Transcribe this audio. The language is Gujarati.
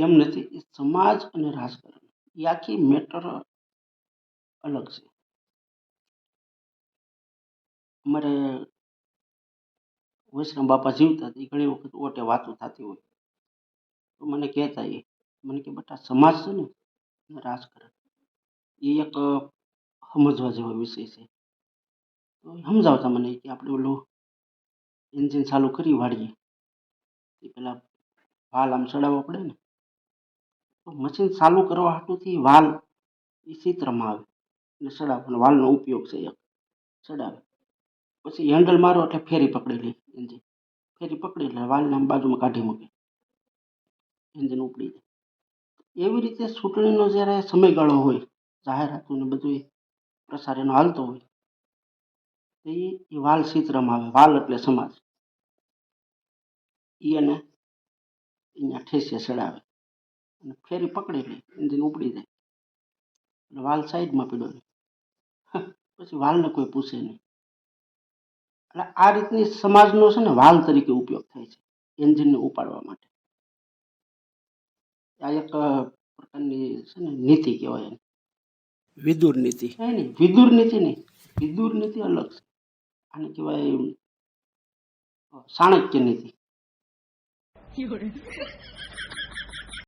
એમ નથી, એ સમાજ અને રાજકારણ. એ આખી મેટર અલગ છે. અમારે વૈષ્ણવ બાપા જીવતા હતા, એ ઘણી વખત ઓટે વાતો થતી હોય. તો મને કહેતા એ, મને કે બેટા, સમાજ છે ને અને રાજકારણ. એ એક સમજવા જેવો વિષય છે. તો એ સમજાવતા મને કે આપણે ઓલું એન્જિન ચાલુ કરી વાળીએ. એ પહેલાં વાલ આમ ચડાવવો પડે ને તો મશીન ચાલુ કરવા હાટુથી વાલ એ ચિત્રમાં આવે. અને ચડાવવાનો વાલનો ઉપયોગ છે એક. ચડાવે પછી હેન્ડલ મારો એટલે ફેરી પકડી લે એન્જિન. ફેરી પકડી લે, વાલને આમ બાજુમાં કાઢી મૂકે. એન્જિન ઉપડી જાય. એવી રીતે ચૂંટણીનો જ્યારે સમયગાળો હોય જાહેરાતોને બધું પ્રસાર એનો હાલતો હોય, તો એ વાલ ચિત્રમાં આવે. વાલ એટલે સમાજ. એને અહીંયા ઠેસે ચડાવે અને ફેરી પકડી લે એન્જિન ઉપડી જાય. અને વાલ સાઈડમાં પીડો રહે પછી વાલને કોઈ પૂછે નહીં. એટલે આ રીતની સમાજનો છે ને વાલ તરીકે ઉપયોગ થાય છે એન્જિનને ઉપાડવા માટે. આ એક પ્રકારની છે ને નીતિ કહેવાય એને. વિદુર નીતિ. નહીં નહીં વિદુર નીતિ નહીં. વિદુર નીતિ અલગ છે. આને કહેવાય ચાણક્ય નીતિ.